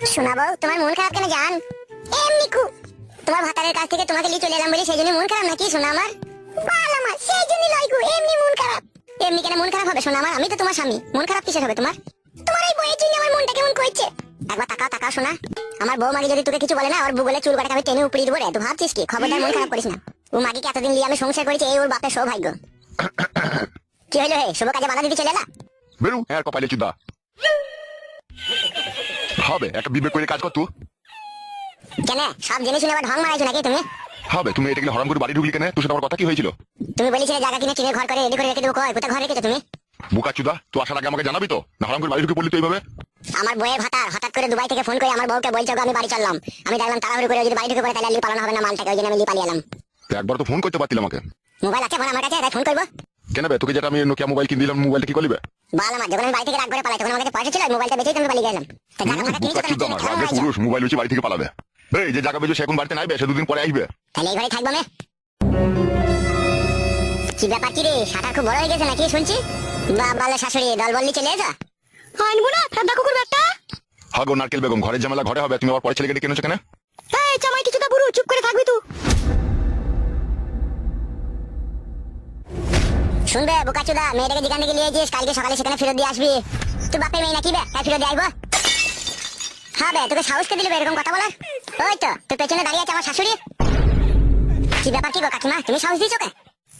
শোনাবো, তোমার মন খারাপ কেন জান? এমনি কু তোমার ভাতারের কাছ থেকে তোমাকে নিয়ে চলে এলাম বলে সেই জন্য মন খারাপ নাকি শোনা আমার? বাল আমার সেই জন্য লয় এমনি মন খারাপ। এমনি কেন মন খারাপ হবে শোনা আমার? আমি তো তোমার স্বামী, মন খারাপ কিসের হবে তোমার? তোমার এই বইয়ের জন্য আমার মনটা কেমন করছে? একবার তাকাও তাকাও শোনা। আমার বউ মাগি যদি তোকে কিছু বলে না, ওর বুগলে চুল কাটাকে আমি টেনে উপড়িয়ে দেবো রে তুই ভাবছিস কি? খবরদার মন খারাপ করিস না। ও মাগিকে এতদিন নিয়ে আমি সংসার করেছি, এই ওর বাপের সৌভাগ্য। কি হইল হে? শুভ কাজে বাধা দিতে চলে এলা? বেরু হ্যাঁ কপালে চুদা। হবে। একটা বিবেক করে কাজ কর তুই কেন? সব জেনে শুনে আবার ঢং মারাইছো নাকি তুমি? হবে। তুমি এটা হরাম করে বাড়ি ঢুকলি কেন? তোর সাথে আমার কথা কি হয়েছিল? তুমি বলেছিলে জায়গা কিনে টিনের ঘর করে রেডি করে রেখে দেবো। কয় কোথায় ঘর রেখেছো তুমি? বুকা চুদা তুই আসার আগে আমাকে জানাবি তো? না হরাম করে বাড়ি ঢুকে পড়লি তো এইভাবে? আমার বইয়ের ভাতার হঠাৎ করে দুবাই থেকে ফোন করে আমার বউকে বলছো আমি বাড়ি চললাম। আমি দেখলাম তাড়াহুড়ো করে যদি বাড়ি ঢুকে পড়ে তাহলে পালানো হবে না মালটাকে ওই জন্য আমি লিয়ে পালিয়ে এলাম। তো একবার তো ফোন করতে পারতিল আমাকে। মোবাইল আছে ফোন আমার কাছে? তাই ফোন করব? কেন বে? তোকে যেটা আমি নোকিয়া মোবাইল কিনে দিলাম মোবাইলটা কি করলিবে বাল আমার যখন আমি বাড়ি থেকে রাগ করে পালাই তখন আমার কাছে পয়সা ছিল মোবাইলটা বেচেই তুমি পালিয়ে গেলাম। তো জায়গা ফাঁকা কিনেছো বুকা আমার রাগে পুরুষ মোবাইল বাড়ি থেকে পালাবে। এই যে জায়গা বেজো সে এখন বাড়িতে নাইবে সে দুদিন পরে আসবে। তাহলে এই ঘরে থাকব আমি। কি ব্যাপার কি রে শাটার খুব বড় হয়ে গেছে নাকি শুনছি? বাবা শাশুড়ি দল বললি চলে এসো। আনব না ঠান্ডা কুকুর ব্যাগটা হাগো নারকেল বেগম ঘরের ঝামেলা ঘরে হবে তুমি আবার পরে ছেলেকে ডেকে এনেছো কেন? এই জামাই কিছুটা বুড়ো চুপ করে থাকবি তুই। শুনবে বোকাচুদা মেয়েটাকে যেখান থেকে নিয়ে যাস কালকে সকালে সেখানে ফেরত দিয়ে আসবি। তুই বাপের মেয়ে নাকি বে? তাই ফেরত দিয়ে আসব। হ্যাঁ বে তোকে সাহস কে দিল এরকম কথা বলার? ওই তো তোর পেছনে দাঁড়িয়ে আছে আমার শাশুড়ি। কি ব্যাপার কি গো কাকিমা তুমি সাহস দিয়েছ কে?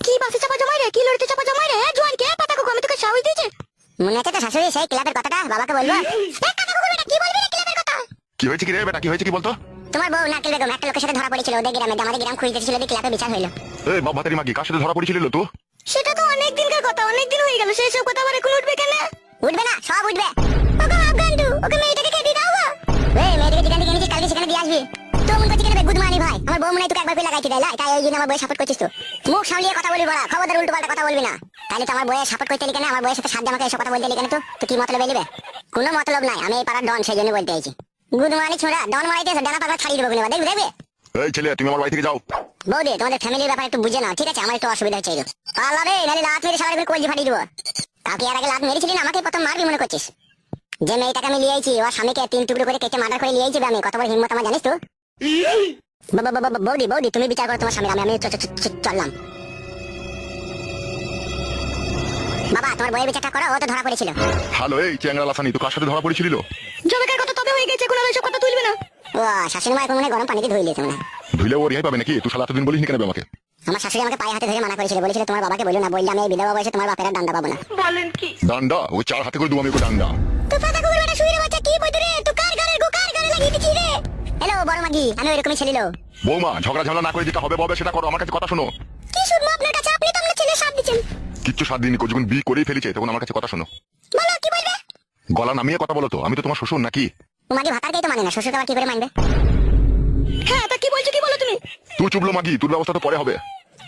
কি বাসে চাপা জমাই রে কি লড়তে চাপা জমাই রে? হ্যাঁ, জোয়ান কে পাতা কুকুর আমি তোকে সাহস দিয়েছি। মনে আছে তো শাশুড়ি সেই ক্লাবের কথাটা বাবাকে বলব? কি বলবি রে ক্লাবের কথা? কি হয়েছে কি রে বেটা কি হয়েছে কি বলতো? তোমার বউ নারকেল বেগম একটা লোকের সাথে ধরা পড়েছিল ওদের গ্রামে আমাদের গ্রাম খুঁজতেছিল দিয়ে ক্লাবে বিচার হইল। এই বাপ ভাতারি মাগি কার সাথে ধরা পড়েছিল তো? অনেক দিনকার কথা অনেক দিন হয়ে গেল সেই সব কথা আবার এখন উঠবে কেন? উঠবে না সব উঠবে। ওকে আফগান্ডু ওকে মেয়েটাকে কে দিয়ে দাও গো? এই মেয়েটাকে যেখান থেকে এনেছিস কালকে সেখানে দিয়ে আসবি। তো মন করছি কেন বে গুদমানি ভাই? আমার বউ মনে তোকে একবার করে লাগাইতে দেয় তাই ওই জন্য আমার সাপোর্ট করছিস তো মুখ সামলিয়ে কথা বড়া খবরদার উল্টো পাল্টা কথা বলবি না। তাহলে তো আমার বউয়ের সাপোর্ট করতে কেন? আমার বউয়ের সাথে আমাকে এসব কথা বলতে কেন তো তো কি মতলব এলিবে কোনো মতলব নাই আমি এই পাড়ার ডন সেই জন্য বলতে গুদমানি ছোড়া ডন মারাইতেছে ডানা পাকা ছাড়িয়ে দেবো কিনা দেখবি দেখবি? এই ছেলে তুমি আমার বাড়ি থেকে যাও। বৌদি তোমাদের ফ্যামিলির ব্যাপারে একটু বুঝে নাও ঠিক আছে? আমার একটু অসুবিধা হচ্ছে রে নাহলে লাত মেরে কলজি ফাটিয়ে দেবো। কাউকে এর আগে লাত মেরেছিলি আমাকে প্রথম মারবি মনে করছিস। যে মেয়েটাকে আমি লিয়েছি ওর স্বামীকে তিন টুকরো করে কেটে মার্ডার করে লিয়েছি আমি কত বড় হিম্মত আমার জানিস তো? বৌদি বৌদি তুমি বিচার করো তোমার স্বামীর আমি চললাম। বাবা তোমার বইয়ের বিচারটা করো ও তো ধরা পড়েছিল। হ্যালো এই চ্যাংরা লাসানি তো কার সাথে ধরা পড়েছিল জমাকার কথা তবে হয়ে গেছে কথা তুলবে না। ও শাশুড়ি মা এখন মনে হয় গরম পানিতে ধুই দিয়েছে মনে হয়। ধুইলে ও রেহাই পাবে নাকি? তুই সালা এতদিন বলিস নি কেন আমাকে? আমার শাশুড়ি আমাকে পায়ে হাতে ধরে মানা করেছিল। বলেছিল তোমার বাবাকে বলো না। বললে আমি এই বিধবা বয়সে তোমার বাপের আর ডান্ডা পাবো না। বলেন কি? ডান্ডা ওই চার হাতে করে দেবো আমি ওকে ডান্ডা তো পাতা কুকুর বেটা শুয়ে বাচ্চা কি বইতো তো কার গানের গো কার গানে লাগিয়ে দিছিস রে? হ্যালো বড় মাগি আমি ওইরকমই ছেলে লো বৌমা ঝগড়া ঝামেলা না করে যেটা হবে ববে সেটা করো। আমার কাছে কথা শোনো। কি শুনব আপনার কাছে? আপনি তো আপনার ছেলে সাথ দিচ্ছেন। কিচ্ছু সাত দিন যখন বিয়ে করেই ফেলেছে তখন আমার কাছে কথা শোনো। বলো কি বলবে? গলা নামিয়ে কথা বলো তো। আমি তো তোমার শ্বশুর নাকি? ও মাগি ভাতারকেই তো মানে না। শ্বশুরকে আবার কি করে মানবে? হ্যাঁ তা কি বলছো কি তুই চুবলো মাগি তোর ব্যবস্থা তো পরে হবে।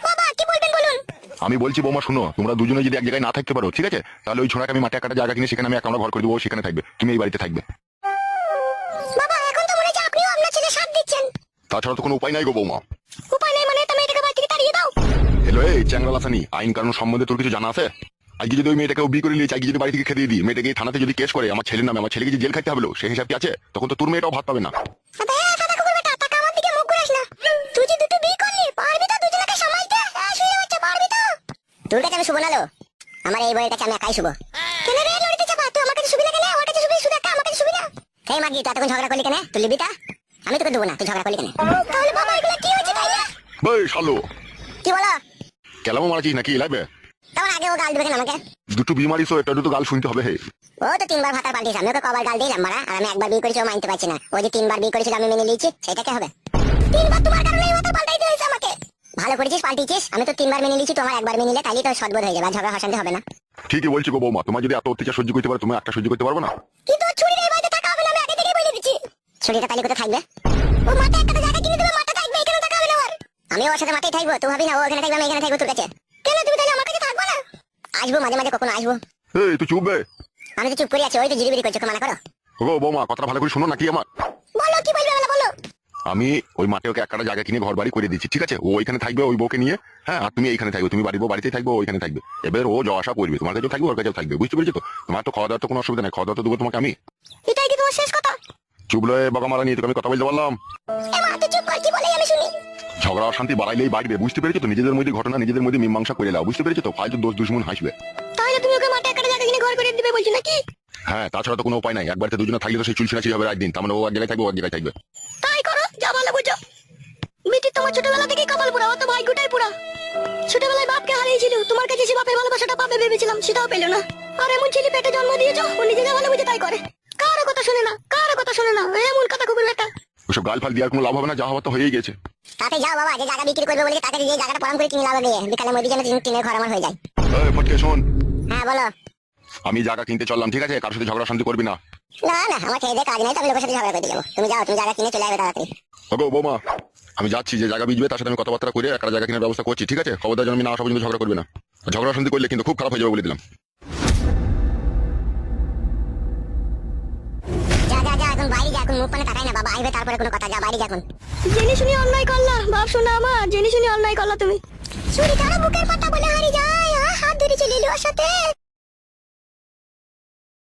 বাবা কি বলবেন বলুন? আমি বলছি বৌমা শুনো তোমরা দুজনে যদি এক জায়গায় না থাকতে পারো ঠিক আছে? তাহলে ওই ছোড়াকে আমি মাঠে একটা জায়গা কিনে সেখানে আমি একটা ঘর করে দেবো সেখানে থাকবে। তুমি এই বাড়িতে থাকবে। বাবা এখন তো মনে হচ্ছে আপনিও আপনার ছেলে সাথ দিচ্ছেন। তাছাড়া তো কোনো উপায় নাই গো বৌমা। উপায় নেই মানে তুমি এটাকে বাড়ি থেকে তাড়িয়ে দাও। হ্যালো এই চ্যাংরা লাসানি আইন কানুন সম্বন্ধে তোর কিছু জানা আছে? আজকে যদি ওই মেয়েটাকে বিয়ে করে নিয়েছে আজকে যদি বাড়ি থেকে খেতে দিই মেয়েটাকে থানাতে যদি কেস করে আমার ছেলের নামে আমার ছেলেকে যে জেল খাইতে হবে সেই হিসাব কি আছে? তখন তো তোর মেয়েটাও ভাত পাবে না। কাছে আমি শুভ নালো আমার এই বইয়ের কাছে আমি একাই শুভ। কেন রে লড়িতে চাপা? তুই আমার কাছে সুবিধা কেন? ওর কাছে সুবিধা সুবিধা আমার কাছে সুবিধা এই মাগি তুই এতক্ষণ ঝগড়া করলি কেন? তুই লিবি তা? আমি তোকে দেবো না তুই ঝগড়া করলি কেন? তাহলে বাবা এগুলো কি হচ্ছে তাই বই শালো কি বলো? কেলামো মারাছিস নাকি লাগবে তখন আগে ও গাল দেবে কেন আমাকে? দুটো বিয়ে মারিস একটা দুটো গাল শুনতে হবে হে। ও তো তিনবার ভাতার পাল্টিয়েছে আমি ওকে কবার গাল দিলাম মারা। আর আমি একবার বিয়ে করেছি ও মানতে পারছি না। ও যে তিনবার বিয়ে করেছিল আমি মেনে নিয়েছি সেটা কি হবে? তিনবার তোমার কারণে এই ভাতার পাল্টাইতে হয়েছে। ভালো করেছিস পাল্টিয়েছিস? আমি তো তিনবার মেনে নিয়েছি তোমার একবার মেনে নিলে তাহলে তো সদবোধ হয়ে যাবে আর ঝগড়া হাসান্তে হবে না। ঠিকই বলছি গো বৌমা তোমার যদি এত অত্যাচার সহ্য করতে পারো তুমি একটা সহ্য করতে পারব না? কিন্তু ওর ছুরির এই বাড়িতে থাকা হবে না আমি আগে থেকেই বলে দিচ্ছি। ছুরিটা তাহলে কোথায় থাকবে? ও মাঠে একটা জায়গা কিনে দেবে মাঠে থাকবে এখানে থাকা হবে না ওর। আমি ওর সাথে মাঠেই থাকব তুই ভাবি না ও এখানে থাকবে আমি এখানে থাকব তোর কাছে। কেন তুমি তাহলে আমার কাছে থাকব না? আসব মাঝে মাঝে কখনো আসব। এই তুই চুপ বে। আমি তো চুপ করে আছি ওই তো জিরিবিরি করছ মানা করো। গো বৌমা কথাটা ভালো করে শোনো নাকি আমার? আমি ওই মাঠে ওকে একটা জায়গা কিনে ঘর বাড়ি করে দিচ্ছি ঠিক আছে? ও ওইখানে থাকবে ওই বউকে নিয়ে হ্যাঁ আর তুমি এইখানে থাকবে তুমি বাড়ির বউ বাড়িতেই থাকবে ওইখানে থাকবে। এবার ও যাওয়া আসা করবে তোমার কাছেও থাকবে ওর কাছেও থাকবে বুঝতে পেরেছ তো? তোমার তো খাওয়া দাওয়ার তো কোনো অসুবিধা নেই খাওয়া দাওয়া তো দেবো তোমাকে আমি। এটাই কি তোমার শেষ কথা? বাবা মারা নিয়ে তোকে আমি কথা বলতে পারলাম। ঝগড়া বাড়াইলেই বাড়বে বুঝতে পেরেছ তো? নিজেদের মধ্যে ঘটনা নিজেদের মধ্যে মীমাংসা করে নাও বুঝতে পেরেছ তো? ফালতু দোষ দুশ্মন হাসবে। তাহলে তুমি ওকে মাঠে একটা জায়গা কিনে ঘর করে দিবে বলছো নাকি? হ্যাঁ তাছাড়া তো কোনো উপায় নাই একবার তো দুজনে থাকলে তো সেই চুলছিনাছি হবে একদিন তার মানে ও এক জায়গায় থাকবে ও এক জায়গায় থাকবে। তাই বুঝো মিটি তোমার ছোটবেলা থেকেই কপাল পুরা অত ভাগ্যটাই পুরা ছোটবেলায় বাপকে হারিয়েছিল তোমার কাছে সে বাপের ভালোবাসাটা পাবে ভেবেছিলাম সেটাও পেল না। আর এমন ছেলে পেটে জন্ম দিয়েছ ও নিজে যা ভালো বুঝে তাই করে। কারও কথা শোনে না কারও কথা শোনে না এমন কথা কুকুর ওসব গাল ফাল দেওয়ার কোনো লাভ হবে না যা হওয়ার তো হয়েই গেছে। তাতে যাও বাবা যে জায়গা বিক্রি করবে বলে তাকে যে জায়গাটা পরাম করে কিনে লাভ দিয়ে বিকালে যেন টিনের ঘর আমার হয়ে যায়। এই ফটকে শোন। হ্যাঁ বলো। আমি জায়গা কিনতে চললাম ঠিক আছে? কারোর সাথে ঝগড়া শান্তি করবি না। না না আমার খেয়ে দিয়ে কাজ নেই তবে লোকের সাথে ঝগড়া করে যাব। তুমি যাও তুমি জায়গা কিনে চলে যাবে তাড়াতাড়ি। ওগো বৌমা আমি যাচ্ছি যে জায়গা বিজবে তার সাথে আমি কথাবার্তা করে একটা জায়গা কেনার ব্যবস্থা করছি ঠিক আছে? খবরদার যেন আমি না আসা পর্যন্ত ঝগড়া করবে না। ঝগড়া শান্তি করলে কিন্তু খুব খারাপ হয়ে যাবে বলে দিলাম। যা যা যা এখন বাইরে যা এখন মুখ পানে তাকাই না বাবা আসবে তারপরে কোনো কথা যা বাইরে যা এখন। জেনে শুনে অন্যায় করলা বাপ শোনা আমার জেনে শুনে অন্যায় করলা তুমি। চুরি কারও বুকের পাতা বলে হারি যায় হাত ধরে চলে এলো ওর সাথে।